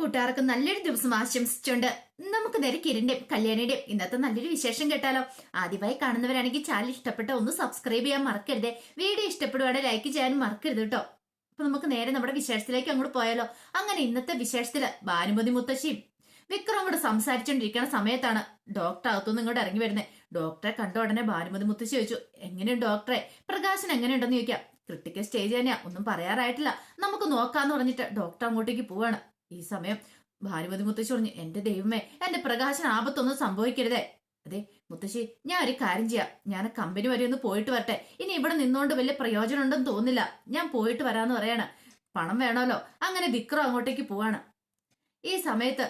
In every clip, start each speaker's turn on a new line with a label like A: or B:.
A: കൂട്ടുകാർക്ക് നല്ലൊരു ദിവസം ആശംസിച്ചുണ്ട് നമുക്ക് നേരെ കിരണിന്റെയും കല്യാണിയുടെയും ഇന്നത്തെ നല്ലൊരു വിശേഷം കേട്ടാലോ. ആദ്യമായി കാണുന്നവരാണെങ്കിൽ ചാനൽ ഇഷ്ടപ്പെട്ട ഒന്ന് സബ്സ്ക്രൈബ് ചെയ്യാൻ മറക്കരുത്. വീഡിയോ ഇഷ്ടപ്പെടുവാണെങ്കിൽ ലൈക്ക് ചെയ്യാൻ മറക്കരുത് കേട്ടോ. അപ്പൊ നമുക്ക് നേരെ നമ്മുടെ വിശേഷത്തിലേക്ക് അങ്ങോട്ട് പോയാലോ. അങ്ങനെ ഇന്നത്തെ വിശേഷത്തിൽ ഭാനുമതി മുത്തശ്ശിയും വിക്രം കൂടെ സംസാരിച്ചോണ്ടിരിക്കുന്ന സമയത്താണ് ഡോക്ടർ അകത്തുനിന്ന് ഇങ്ങോട്ട് ഇറങ്ങി വരുന്നത് ഡോക്ടറെ കണ്ട ഉടനെ ഭാനുമതി മുത്തശ്ശി ചോദിച്ചു എങ്ങനെയുണ്ട് ഡോക്ടറെ പ്രകാശൻ എങ്ങനെയുണ്ടെന്ന് ചോദിക്കാം. ക്രിട്ടിക്കൽ സ്റ്റേജ് തന്നെയാ. ഒന്നും പറയാറായിട്ടില്ല. നമുക്ക് നോക്കാന്ന് പറഞ്ഞിട്ട് ഡോക്ടർ അങ്ങോട്ടേക്ക് പോവാണ്. ഈ സമയം ഭാനുമതി മുത്തശ്ശി പറഞ്ഞു എന്റെ ദൈവമേ എന്റെ പ്രകാശന ആപത്തൊന്നും സംഭവിക്കരുതേ. അതെ മുത്തശ്ശി ഞാൻ ഒരു കാര്യം ചെയ്യാം. ഞാൻ കമ്പനി വരെ ഒന്ന് പോയിട്ട് വരട്ടെ. ഇനി ഇവിടെ നിന്നോണ്ട് വലിയ പ്രയോജനം ഉണ്ടെന്ന് തോന്നില്ല ഞാൻ പോയിട്ട് വരാന്ന് പറയാണ്. പണം വേണമല്ലോ. അങ്ങനെ വിക്രം അങ്ങോട്ടേക്ക് പോവാണ്. ഈ സമയത്ത്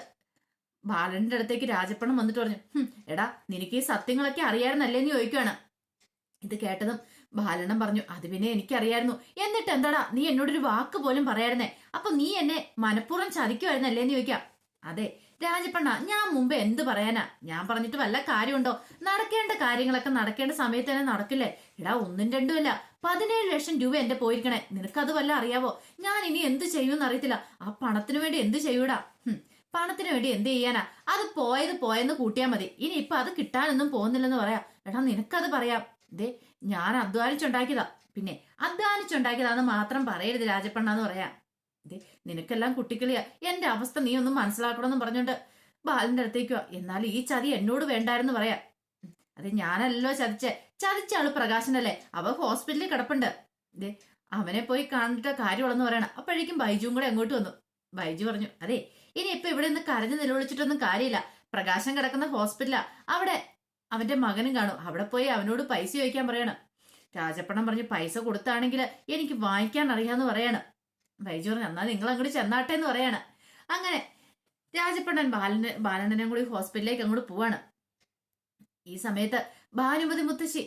A: ബാലന്റെ അടുത്തേക്ക് രാജപ്പണം വന്നിട്ട് പറഞ്ഞു എടാ നിനക്ക് ഈ സത്യങ്ങളൊക്കെ അറിയാറുന്നല്ലേ എന്ന് ചോദിക്കുവാണ്. ഇത് കേട്ടതും ബാലണ്ണം പറഞ്ഞു അത് പിന്നെ എനിക്കറിയായിരുന്നു. എന്നിട്ട് എന്താടാ നീ എന്നോടൊരു വാക്ക് പോലും പറയായിരുന്നേ? അപ്പൊ നീ എന്നെ മനഃപൂർവം ചതിക്കുമായിരുന്നല്ലേന്ന് ചോദിക്കാം. അതെ രാജപ്പണ്ണ ഞാൻ മുമ്പ് എന്ത് പറയാനാ? ഞാൻ പറഞ്ഞിട്ട് വല്ല കാര്യമുണ്ടോ? നടക്കേണ്ട കാര്യങ്ങളൊക്കെ നടക്കേണ്ട സമയത്ത് തന്നെ നടക്കില്ലേ? എടാ ഒന്നും രണ്ടുമല്ല പതിനേഴ് ലക്ഷം രൂപ എന്റെ പോയിരിക്കണേ. നിനക്കത് വല്ല അറിയാവോ? ഞാൻ ഇനി എന്ത് ചെയ്യുമെന്ന് അറിയത്തില്ല. ആ പണത്തിന് വേണ്ടി എന്ത് ചെയ്യൂടാ? പണത്തിന് വേണ്ടി എന്ത് ചെയ്യാനാ? അത് പോയത് പോയെന്ന് കൂട്ടിയാൽ മതി. ഇനി ഇപ്പൊ അത് കിട്ടാനൊന്നും പോകുന്നില്ലെന്ന് പറയാം. എടാ നിനക്കത് പറയാം. ദേ ഞാൻ അധ്വാനിച്ചുണ്ടാക്കിയതാ. പിന്നെ അധ്വാനിച്ചുണ്ടാക്കിയതാന്ന് മാത്രം പറയരുത് രാജപ്പണ്ണാന്ന് പറയാം ദേ നിനക്കെല്ലാം കുട്ടിക്കളിയാ. എന്റെ അവസ്ഥ നീ ഒന്നും മനസ്സിലാക്കണമെന്നും പറഞ്ഞോണ്ട് ബാലിന്റെ അടുത്തേക്ക് എന്നാൽ ഈ ചതി എന്നോട് വേണ്ടായിരുന്നു പറയാം അതെ ഞാനല്ലോ ചതിച്ചേ. ചതിച്ച ആൾ പ്രകാശനല്ലേ? അവ ഹോസ്പിറ്റലിൽ കിടപ്പുണ്ട്. ദേ അവനെ പോയി കാണിട്ട കാര്യമുള്ളെന്ന് പറയണം. അപ്പോഴേക്കും ബൈജുവും കൂടെ അങ്ങോട്ട് വന്നു. ബൈജു പറഞ്ഞു അതെ ഇനി ഇപ്പൊ ഇവിടെ നിന്ന് കരഞ്ഞു നിലവിളിച്ചിട്ടൊന്നും കാര്യമില്ല. പ്രകാശം കിടക്കുന്ന ഹോസ്പിറ്റലാ. അവിടെ അവന്റെ മകനും കാണും. അവിടെ പോയി അവനോട് പൈസ ചോദിക്കാൻ പറയണം. രാജപ്പണം പറഞ്ഞ് പൈസ കൊടുത്താണെങ്കിൽ എനിക്ക് വാങ്ങിക്കാൻ അറിയാന്ന് പറയാണ്. ബൈജു പറഞ്ഞു എന്നാൽ നിങ്ങൾ അങ്ങോട്ട് ചെന്നാട്ടെ എന്ന് പറയാണ്. അങ്ങനെ രാജപ്പണ്ണൻ ബാലന് ബാലണ്ണനെ കൂടി ഹോസ്പിറ്റലിലേക്ക് അങ്ങോട്ട് പോവാണ്. ഈ സമയത്ത് ഭാനുമതി മുത്തശ്ശി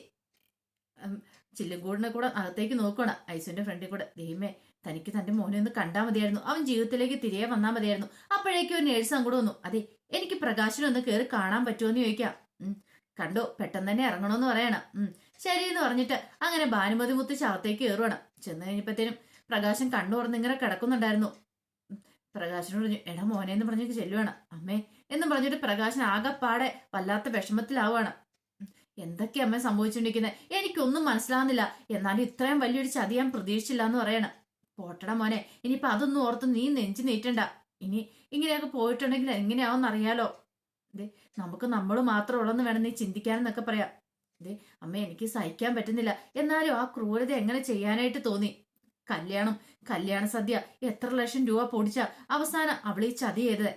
A: ചില്ലുംകൂടിനെ കൂടെ അകത്തേക്ക് നോക്കണം ഐസുവിന്റെ ഫ്രണ്ടിൽ കൂടെ ദൈവമേ തനിക്ക് തന്റെ മോനെ ഒന്ന് കണ്ടാൽ മതിയായിരുന്നു. അവൻ ജീവിതത്തിലേക്ക് തിരികെ വന്നാൽ മതിയായിരുന്നു. അപ്പോഴേക്കും ഒരു നേഴ്സ് അങ്ങോട്ട് വന്നു. അതെ എനിക്ക് പ്രകാശനം ഒന്ന് കയറി കാണാൻ പറ്റുമോ എന്ന് ചോദിക്കാം. കണ്ടോ പെട്ടെന്ന് തന്നെ ഇറങ്ങണമെന്ന് പറയണം. ശരി എന്ന് പറഞ്ഞിട്ട് അങ്ങനെ ഭാനുമതി മുത്തശ്ശി അകത്തേക്ക് കയറുവാണ് ചെന്ന് കഴിഞ്ഞപ്പോഴത്തേനും പ്രകാശൻ കണ്ണു തുറന്ന് ഇങ്ങനെ കിടക്കുന്നുണ്ടായിരുന്നു. പ്രകാശനോട് പറഞ്ഞു എടാ മോനെ എന്ന് പറഞ്ഞിട്ട് ചെല്ലുവാണ്. അമ്മേ എന്ന് പറഞ്ഞിട്ട് പ്രകാശൻ ആകെപ്പാടെ വല്ലാത്ത വിഷമത്തിലാവുകയാണ് ഉം, എന്തൊക്കെയാ അമ്മ സംഭവിച്ചുകൊണ്ടിരിക്കുന്നത് എനിക്കൊന്നും മനസ്സിലാവുന്നില്ല. എന്നാലും ഇത്രയും വലിയൊരു ചതി ഞാൻ പ്രതീക്ഷിച്ചില്ല എന്ന് പറയണം. പോട്ടട മോനെ ഇനിയിപ്പൊ അതൊന്നും ഓർത്ത് നീ നെഞ്ചു നീറ്റണ്ട ഇനി ഇങ്ങനെയൊക്കെ പോയിട്ടുണ്ടെങ്കിൽ എങ്ങനെയാവും ദേ നമുക്ക് നമ്മൾ മാത്രം ഉള്ളെന്ന് വേണം നീ ചിന്തിക്കാനെന്നൊക്കെ പറയാം. അതെ അമ്മ എനിക്ക് സഹിക്കാൻ പറ്റുന്നില്ല. എന്നാലും ആ ക്രൂരത എങ്ങനെ ചെയ്യാനായിട്ട് തോന്നി? കല്യാണം കല്യാണ സദ്യ എത്ര ലക്ഷം രൂപ പൊടിച്ച അവസാനം അവൾ ഈ ചതി ചെയ്തത്.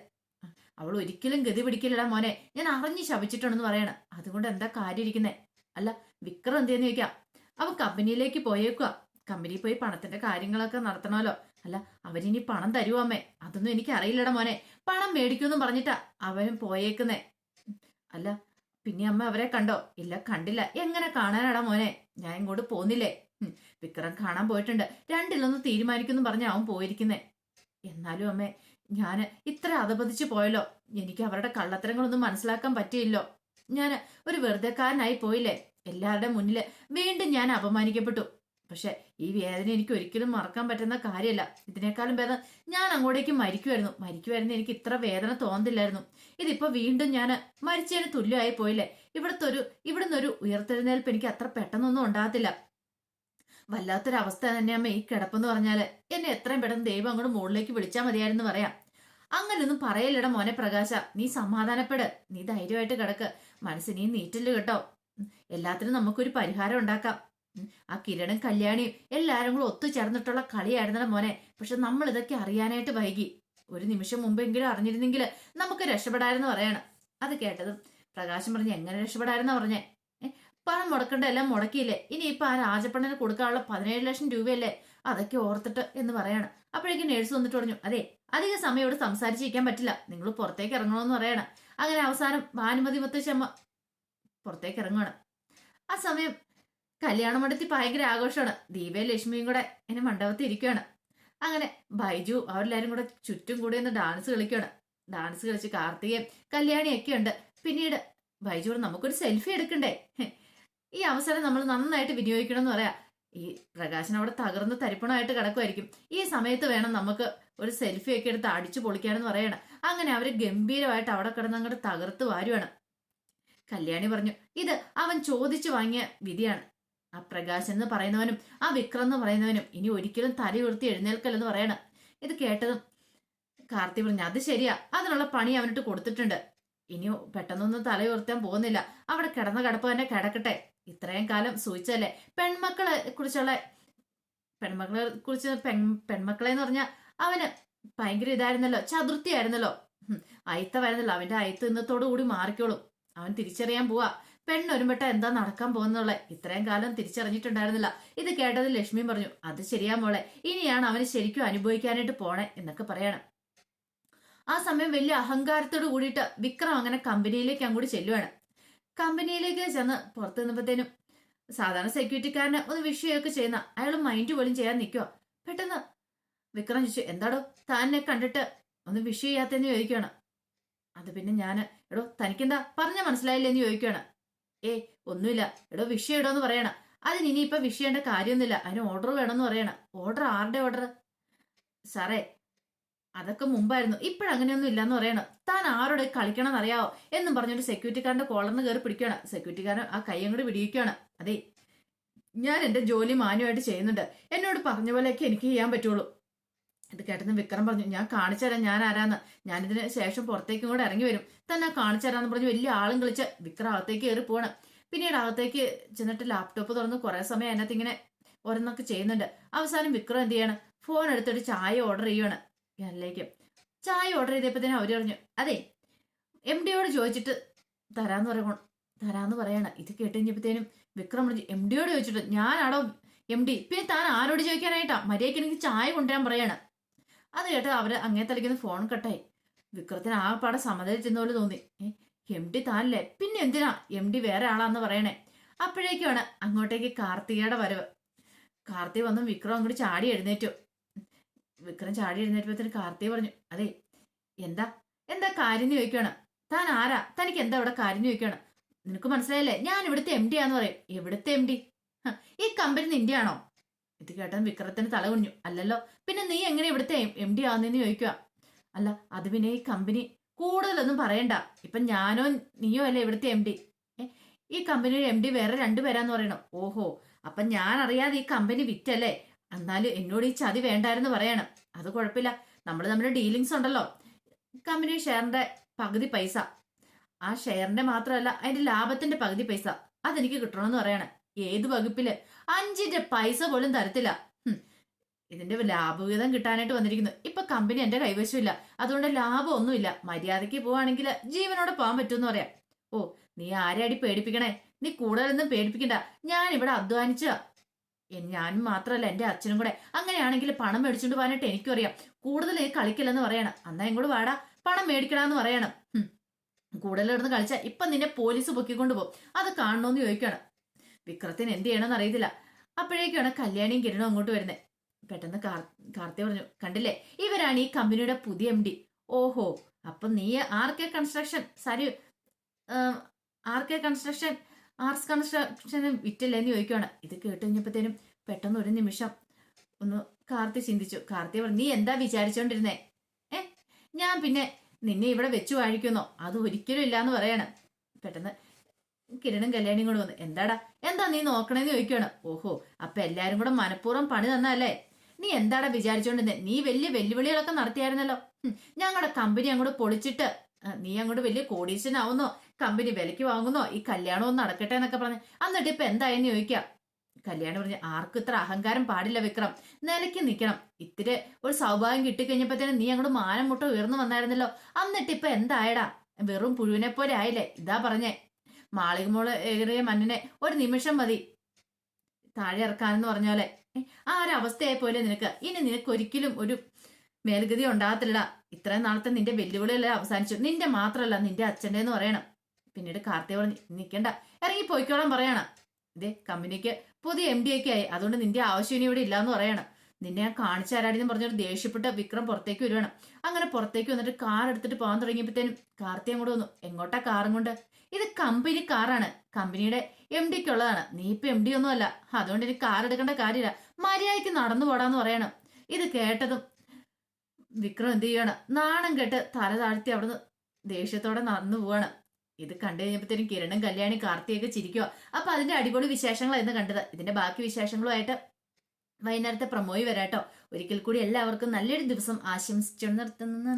A: അവൾ ഒരിക്കലും ഗതി പിടിക്കില്ലടാ മോനെ. ഞാൻ അറിഞ്ഞ് ശപിച്ചിട്ടുണ്ടെന്ന് പറയണം. അതുകൊണ്ട് എന്താ കാര്യം ഇരിക്കുന്നേ? അല്ല വിക്രം എന്തേന്ന് ചോദിക്കാം? അവ കമ്പനിയിലേക്ക് പോയേക്കുക കമ്പനിയിൽ പോയി പണത്തിന്റെ കാര്യങ്ങളൊക്കെ നടത്തണമല്ലോ. അല്ല അവരിനി പണം തരുമോ അമ്മേ? അതൊന്നും എനിക്ക് അറിയില്ലട മോനെ. പണം മേടിക്കുമെന്നും പറഞ്ഞിട്ടാ അവൻ പോയേക്കുന്നേ. അല്ല പിന്നെ അമ്മ അവരെ കണ്ടോ? ഇല്ല കണ്ടില്ല. എങ്ങനെ കാണാനാടാ മോനെ? ഞാൻ ഇങ്ങോട്ട് പോന്നില്ലേ? വിക്രം കാണാൻ പോയിട്ടുണ്ട്. രണ്ടിലൊന്ന് തീരുമാനിക്കുന്നു പറഞ്ഞ അവൻ പോയിരിക്കുന്നേ. എന്നാലും അമ്മേ ഞാൻ ഇത്ര അധപതിച്ചു പോയല്ലോ. എനിക്ക് അവരുടെ കള്ളത്തരങ്ങളൊന്നും മനസ്സിലാക്കാൻ പറ്റിയില്ലോ. ഞാൻ ഒരു വെറുതെക്കാരനായി പോയില്ലേ? എല്ലാവരുടെ മുന്നിൽ വീണ്ടും ഞാൻ അപമാനിക്കപ്പെട്ടു. പക്ഷെ ഈ വേദന എനിക്ക് ഒരിക്കലും മറക്കാൻ പറ്റുന്ന കാര്യമല്ല. ഇതിനേക്കാളും ഭേദം ഞാൻ അങ്ങോട്ടേക്ക് മരിക്കുമായിരുന്നു മരിക്കുമായിരുന്നു എനിക്ക് ഇത്ര വേദന തോന്നില്ലായിരുന്നു ഇതിപ്പോ വീണ്ടും ഞാൻ മരിച്ചതിന് തുല്യമായി പോയില്ലേ? ഇവിടുത്തെ ഒരു ഇവിടുന്ന് ഒരു ഉയർത്തെഴുന്നേൽപ്പ് എനിക്ക് അത്ര പെട്ടെന്നൊന്നും ഉണ്ടാകത്തില്ല. വല്ലാത്തൊരവസ്ഥ തന്നെയാമ്മ ഈ കിടപ്പെന്ന് പറഞ്ഞാൽ. എന്നെ എത്രയും പെട്ടെന്ന് ദൈവം അങ്ങോട്ട് മുകളിലേക്ക് വിളിച്ചാൽ മതിയായിരുന്നു പറയാം. അങ്ങനൊന്നും പറയല്ലട മോനെ പ്രകാശ. നീ സമാധാനപ്പെട്. നീ ധൈര്യമായിട്ട് കിടക്ക്. മനസ്സിന് നീ നീറ്റില്ല കേട്ടോ. എല്ലാത്തിനും നമുക്കൊരു പരിഹാരം ഉണ്ടാക്കാം. ആ കിരണും കല്യാണിയും എല്ലാരും കൂടെ ഒത്തുചേർന്നിട്ടുള്ള കളിയായിരുന്നല്ലോ മോനെ. പക്ഷെ നമ്മൾ ഇതൊക്കെ അറിയാനായിട്ട് വൈകി. ഒരു നിമിഷം മുമ്പെങ്കിലും അറിഞ്ഞിരുന്നെങ്കിൽ നമുക്ക് രക്ഷപ്പെടാമെന്ന് പറയാണ്. അത് കേട്ടതും പ്രകാശം പറഞ്ഞ് എങ്ങനെ രക്ഷപ്പെടാമെന്ന് പറഞ്ഞേ? പണം മുടക്കേണ്ട എല്ലാം മുടക്കിയില്ലേ? ഇനി ഇപ്പൊ ആ രാജപ്പണ്ണന് കൊടുക്കാനുള്ള പതിനേഴ് ലക്ഷം രൂപയല്ലേ? അതൊക്കെ ഓർത്തിട്ട് എന്ന് പറയാണ്. അപ്പോഴേക്കും നേഴ്സ് വന്നിട്ട് പറഞ്ഞു അതെ അധിക സമയം ഇവിടെ സംസാരിച്ചിരിക്കാൻ പറ്റില്ല. നിങ്ങൾ പുറത്തേക്ക് ഇറങ്ങണമെന്ന് പറയണം. അങ്ങനെ അവസാനം ഭാനുമതി മുത്തശ്ശമ്മ പുറത്തേക്ക് ഇറങ്ങുകയാണ് ആ സമയം കല്യാണ മണ്ഡലത്തിൽ ഭയങ്കര ആഘോഷമാണ്. ദീപയും ലക്ഷ്മിയും കൂടെ എന്നെ മണ്ഡപത്തിൽ ഇരിക്കുകയാണ് അങ്ങനെ ബൈജു അവരെല്ലാരും കൂടെ ചുറ്റും കൂടി ഒന്ന് ഡാൻസ് കളിക്കുകയാണ് ഡാൻസ് കളിച്ച് കാർത്തികയും കല്യാണിയൊക്കെ ഉണ്ട്. പിന്നീട് ബൈജു നമുക്കൊരു സെൽഫി എടുക്കണ്ടേ? ഈ അവസരം നമ്മൾ നന്നായിട്ട് വിനിയോഗിക്കണം എന്ന് പറയാം. ഈ പ്രകാശൻ അവിടെ തകർന്ന് തരിപ്പണമായിട്ട് കിടക്കുമായിരിക്കും ഈ സമയത്ത് വേണം നമുക്ക് ഒരു സെൽഫി ഒക്കെ എടുത്ത് അടിച്ചു പൊളിക്കാനെന്ന് പറയണം. അങ്ങനെ അവർ ഗംഭീരമായിട്ട് അവിടെ കിടന്ന് അങ്ങോട്ട് തകർത്ത് വാരുവാണ്. കല്യാണി പറഞ്ഞു ഇത് അവൻ ചോദിച്ചു വാങ്ങിയ വിധിയാണ്. ആ പ്രകാശൻ എന്ന് പറയുന്നവനും ആ വിക്രം എന്ന് പറയുന്നവനും ഇനി ഒരിക്കലും തല ഉയർത്തി എഴുന്നേൽക്കല്ലെന്ന് പറയണം. ഇത് കേട്ടതും കാർത്തി പറഞ്ഞു അത് ശരിയാ. അതിനുള്ള പണി അവനിട്ട് കൊടുത്തിട്ടുണ്ട്. ഇനി പെട്ടെന്നൊന്നും തല ഉയർത്താൻ പോകുന്നില്ല. അവിടെ കിടന്ന കിടപ്പ് തന്നെ കിടക്കട്ടെ. ഇത്രയും കാലം സൂചിച്ചല്ലേ പെൺമക്കളെ കുറിച്ചുള്ള പെൺമക്കളെ കുറിച്ച് പെൺ പെൺമക്കളെ എന്ന് പറഞ്ഞാൽ അവന് ഭയങ്കര ഇതായിരുന്നല്ലോ. ചതുർത്തിയായിരുന്നല്ലോ അയിത്തമായിരുന്നല്ലോ. അവന്റെ അയിത്ത് ഇന്നത്തോടു കൂടി മാറിക്കോളും. അവൻ തിരിച്ചറിയാൻ പോവാ. പെണ്ണൊരുമ്പെട്ട എന്താ നടക്കാൻ പോകുന്നുള്ള ഇത്രയും കാലം തിരിച്ചറിഞ്ഞിട്ടുണ്ടായിരുന്നില്ല. ഇത് കേട്ടത് ലക്ഷ്മി പറഞ്ഞു അത് ശരിയാ മോളെ ഇനിയാണ് അവന് ശരിക്കും അനുഭവിക്കാനായിട്ട് പോണേ എന്നൊക്കെ പറയണം. ആ സമയം വലിയ അഹങ്കാരത്തോട് കൂടിയിട്ട് വിക്രം അങ്ങനെ കമ്പനിയിലേക്ക് അങ്ങോട്ട് ചെല്ലുവാണ്. കമ്പനിയിലേക്ക് ചെന്ന് പുറത്ത് നിന്നപ്പോഴത്തേനും സാധാരണ സെക്യൂരിറ്റിക്കാരന് ഒന്ന് വിഷയമൊക്കെ ചെയ്യുന്ന അയാൾ മൈൻഡ് പോലും ചെയ്യാൻ നിൽക്കുക പെട്ടെന്ന് വിക്രം ചോദിച്ചു എന്താടോ താനെ കണ്ടിട്ട് ഒന്ന് വിഷ ചെയ്യാത്തെന്ന് ചോദിക്കുകയാണ് അത് പിന്നെ ഞാൻ എടോ തനിക്കെന്താ? പറഞ്ഞ മനസ്സിലായില്ലേ എന്ന് ചോദിക്കുകയാണ് ഏ ഒന്നുമില്ല. എടോ വിഷയം ഇടോന്ന് പറയണ. അതിന് ഇനിയിപ്പോ വിഷയേണ്ട കാര്യമൊന്നുമില്ല. അതിന് ഓർഡർ വേണമെന്ന് പറയണ. ഓർഡർ ആരുടെ ഓർഡർ സാറേ അതൊക്കെ മുമ്പായിരുന്നു. ഇപ്പോഴങ്ങനെയൊന്നും ഇല്ലാന്ന് പറയണം. താൻ ആരോടെ കളിക്കണം അറിയാവോ എന്നും പറഞ്ഞിട്ട് സെക്യൂരിറ്റിക്കാരന്റെ കോളറിന് കയറി പിടിക്കുകയാണ്. സെക്യൂരിറ്റിക്കാരൻ ആ കൈ അങ്ങോട്ട് പിടിക്കുകയാണ് അതെ ഞാൻ എന്റെ ജോലി മാന്യമായിട്ട് ചെയ്യുന്നുണ്ട്. എന്നോട് പറഞ്ഞ പോലെയൊക്കെ എനിക്ക് ചെയ്യാൻ പറ്റുള്ളൂ. ഇത് കേട്ടെന്ന് വിക്രം പറഞ്ഞു ഞാൻ കാണിച്ചു തരാം ഞാൻ ആരാന്ന്. ഞാനിതിന് ശേഷം പുറത്തേക്കും കൂടെ ഇറങ്ങി വരും. തന്നെ കാണിച്ചു തരാന്ന് പറഞ്ഞ് വലിയ ആളും കളിച്ച് വിക്രം അകത്തേക്ക് കയറി പോവാണ്. പിന്നീട് അകത്തേക്ക് ചെന്നിട്ട് ലാപ്ടോപ്പ് തുറന്ന് കുറെ സമയം അതിനകത്ത് ഇങ്ങനെ ഓരോന്നൊക്കെ ചെയ്യുന്നുണ്ട്. അവസാനം വിക്രം എന്ത് ചെയ്യാണ്? ഫോൺ എടുത്തിട്ട് ചായ ഓർഡർ ചെയ്യുവാണ് ഞാനിലേക്ക് ചായ ഓർഡർ ചെയ്തപ്പോഴത്തേനും അവർ പറഞ്ഞു അതെ എം ഡിയോട് ചോദിച്ചിട്ട് തരാന്ന് പറയണം തരാന്ന് പറയാണ്. ഇത് കേട്ട് കഴിഞ്ഞപ്പോഴത്തേനും വിക്രം പറഞ്ഞു എം ഡിയോട് ചോദിച്ചിട്ട് ഞാനാണോ എം ഡി പിന്നെ താൻ ആരോട് ചോദിക്കാനായിട്ടാ? മര്യാദയ്ക്ക് എനിക്ക് ചായ കൊണ്ടുവരാൻ പറയാണ്. അത് കേട്ട് അവർ അങ്ങേ തളിക്കുന്ന ഫോൺ കട്ടായി. വിക്രത്തിന് ആ പാടെ സമതയിൽ പോലെ തോന്നി. എം ഡി താനല്ലേ? പിന്നെ എന്തിനാ എം ഡി വേറെ ആളാന്ന് പറയണേ? അപ്പോഴേക്കുമാണ് അങ്ങോട്ടേക്ക് കാർത്തികയുടെ വരവ്. കാർത്തിക വന്നു വിക്രം അങ്ങോട്ട് ചാടി എഴുന്നേറ്റു. വിക്രം ചാടി എഴുന്നേറ്റപ്പോഴത്തേന് കാർത്തിക പറഞ്ഞു അതെ എന്താ? എന്താ കാര്യം ചോദിക്കുകയാണ് താൻ ആരാ? തനിക്ക് എന്താ ഇവിടെ കാര്യം ചോദിക്കുകയാണ് നിനക്ക് മനസ്സിലായില്ലേ? ഞാൻ ഇവിടുത്തെ എം ഡി ആന്ന് പറയും. എവിടുത്തെ എം ഡി ഈ കമ്പനി നിന്റെ ആണോ? ഇത് കേട്ടൻ വിക്രത്തിന് തല കുഞ്ഞു. അല്ലല്ലോ. പിന്നെ നീ എങ്ങനെ ഇവിടുത്തെ എം ഡി ആവുന്നെന്ന് ചോദിക്കുക അല്ല അത് പിന്നെ ഈ കമ്പനി കൂടുതലൊന്നും പറയണ്ട. ഇപ്പൊ ഞാനോ നീയോ അല്ലേ ഇവിടുത്തെ എം ഡി? ഈ കമ്പനിയുടെ എം ഡി വേറെ രണ്ടുപേരാന്ന് പറയണം. ഓഹോ അപ്പൊ ഞാൻ അറിയാതെ ഈ കമ്പനി വിറ്റല്ലേ? എന്നാലും എന്നോട് ഈ ചതി വേണ്ടായിരുന്നു പറയണം. അത് കുഴപ്പമില്ല. നമ്മൾ നമ്മുടെ ഡീലിങ്സ് ഉണ്ടല്ലോ. കമ്പനി ഷെയറിന്റെ പകുതി പൈസ. ആ ഷെയറിന്റെ മാത്രമല്ല അതിന്റെ ലാഭത്തിന്റെ പകുതി പൈസ അതെനിക്ക് കിട്ടണമെന്ന് പറയണം. ഏത് വകുപ്പിൽ? അഞ്ചിന്റെ പൈസ പോലും തരത്തില്ല. ഇതിന്റെ ലാഭവിഹിതം കിട്ടാനായിട്ട് വന്നിരിക്കുന്നു. ഇപ്പൊ കമ്പനി എന്റെ കൈവശമില്ല. അതുകൊണ്ട് ലാഭം ഒന്നുമില്ല മര്യാദയ്ക്ക് പോവാണെങ്കിൽ ജീവനോടെ പോകാൻ പറ്റുമെന്ന് പറയാം. ഓ നീ ആരെയടി പേടിപ്പിക്കണേ? നീ കൂടുതലൊന്നും പേടിപ്പിക്കണ്ട. ഞാൻ ഇവിടെ അധ്വാനിച്ച ഞാൻ മാത്രമല്ല എന്റെ അച്ഛനും കൂടെ. അങ്ങനെയാണെങ്കിൽ പണം മേടിച്ചുകൊണ്ട് പോകാനായിട്ട് എനിക്കും അറിയാം. കൂടുതൽ നീ കളിക്കില്ലെന്ന് പറയണം. അന്നാ ഇങ്ങോട്ട് വാടാ. പണം മേടിക്കണമെന്ന് പറയണം. ഇടന്ന് കളിച്ചാൽ ഇപ്പൊ നിന്നെ പോലീസ് പൊക്കിക്കൊണ്ട് പോകും. അത് കാണണമെന്ന് ചോദിക്കുകയാണ് വിക്രത്തിന് എന്ത് ചെയ്യണമെന്ന് അറിയത്തില്ല. അപ്പോഴേക്കാണ് കല്യാണിയും കിരണും അങ്ങോട്ട് വരുന്നത് പെട്ടെന്ന് കാർ- കാർത്തി പറഞ്ഞു കണ്ടില്ലേ? ഇവരാണ് ഈ കമ്പനിയുടെ പുതിയ എം ഡി ഓഹോ അപ്പം നീ R K construction sorry R K construction ആർസ് കൺസ്ട്രക്ഷന് വിറ്റല്ലേ എന്ന് ചോദിക്കുകയാണ് ഇത് കേട്ട് കഴിഞ്ഞപ്പോഴത്തേനും പെട്ടെന്ന് ഒരു നിമിഷം ഒന്ന് കാർത്തി ചിന്തിച്ചു. കാർത്തി പറഞ്ഞു നീ എന്താ വിചാരിച്ചോണ്ടിരുന്നേ? ഏ? ഞാൻ പിന്നെ നിന്നെ ഇവിടെ വെച്ചു വാഴിക്കുന്നോ. അത് ഒരിക്കലും ഇല്ല എന്ന് പറയാണ്. പെട്ടെന്ന് കിരണും കല്യാണിയും കൂടെ വന്നു എന്താടാ? എന്താ നീ നോക്കണേന്ന് ചോദിക്കുകയാണ് ഓഹോ അപ്പൊ എല്ലാരും കൂടെ മനഃപൂർവം പണി തന്നല്ലേ നീ എന്താടാ വിചാരിച്ചോണ്ടിരുന്നെ? നീ വലിയ വെല്ലുവിളികളൊക്കെ നടത്തിയായിരുന്നല്ലോ. ഞങ്ങളുടെ കമ്പനി അങ്ങോട്ട് പൊളിച്ചിട്ട് നീ അങ്ങോട്ട് വലിയ കോടീശ്വരനാവുന്നോ? കമ്പനി വിലക്ക് വാങ്ങുന്നോ? ഈ കല്യാണം ഒന്ന് നടക്കട്ടെ എന്നൊക്കെ പറഞ്ഞു. എന്നിട്ട് ഇപ്പൊ എന്തായെന്ന് ചോദിക്കാം? കല്യാണം പറഞ്ഞ് ആർക്കും ഇത്ര അഹങ്കാരം പാടില്ല വിക്രം. നിലയ്ക്ക് നിൽക്കണം ഇത്തിരി ഒരു സൗഭാഗ്യം കിട്ടിക്കഴിഞ്ഞപ്പോഴത്തേനും നീ അങ്ങോട്ട് മാനം മുട്ട ഉയർന്നു വന്നായിരുന്നല്ലോ. എന്നിട്ട് ഇപ്പൊ എന്തായടാ? വെറും പുഴുവിനെ പോലെ ആയില്ലേ? ഇതാ പറഞ്ഞേ. മാളികമോൾ ഏറിയ മണ്ണിനെ ഒരു നിമിഷം മതി. താഴെ ഇറക്കാനെന്ന് പറഞ്ഞ ആ ഒരു അവസ്ഥയായി പോലെ നിനക്ക്? ഇനി നിനക്ക് ഒരിക്കലും ഒരു മേൽഗതി ഉണ്ടാകത്തില്ല ഇത്രയും നാളത്തെ നിന്റെ വെല്ലുവിളിയെല്ലാം അവസാനിച്ചു. നിന്റെ മാത്രമല്ല നിന്റെ അച്ഛന്റെ എന്ന് പറയണം. പിന്നീട് കാർത്തിക പറഞ്ഞ് നിൽക്കണ്ട ഇറങ്ങി പോയിക്കോളാൻ പറയണം. ഇതേ കമ്പനിക്ക് പുതിയ എം ഡി ഒക്കെ ആയി. അതുകൊണ്ട് നിന്റെ ആവശ്യം ഇനി ഇവിടെ ഇല്ലാന്ന് പറയണം. നിന്നെ ഞാൻ കാണിച്ചു പറഞ്ഞൊരു ദേഷ്യപ്പെട്ട് വിക്രം പുറത്തേക്ക് വരുവാണ്. അങ്ങനെ പുറത്തേക്ക് വന്നിട്ട് കാർ എടുത്തിട്ട് പോകാൻ തുടങ്ങിയപ്പോഴത്തേനും കാർത്തി അങ്ങോട്ട് വന്നു. എങ്ങോട്ടാ കാറും കൊണ്ട് ഇത് കമ്പനി കാറാണ്. കമ്പനിയുടെ എം ഡിക്കുള്ളതാണ്. നീ ഇപ്പൊ എം ഡി ഒന്നും അല്ല അതുകൊണ്ട് എനിക്ക് കാർ എടുക്കേണ്ട കാര്യമില്ല. മര്യാദയ്ക്ക് നടന്നു പോടാന്ന് പറയണം. ഇത് കേട്ടതും വിക്രം എന്ത് ചെയ്യണം? നാണം കെട്ട് തല താഴ്ത്തി അവിടുന്ന് ദേഷ്യത്തോടെ നടന്നു പോവാണ്. ഇത് കണ്ടു കഴിഞ്ഞപ്പോഴത്തേനും കിരണും കല്യാണി കാർത്തിയൊക്കെ ചിരിക്കുക അപ്പൊ അതിന്റെ അടിപൊളി വിശേഷങ്ങളായിരുന്നു കണ്ടത്. ഇതിന്റെ ബാക്കി വിശേഷങ്ങളുമായിട്ട് വൈകുന്നേരത്തെ പ്രമോയി വരാട്ടോ. ഒരിക്കൽ കൂടി എല്ലാവർക്കും നല്ലൊരു ദിവസം ആശംസിച്ചു നിർത്തുന്നു.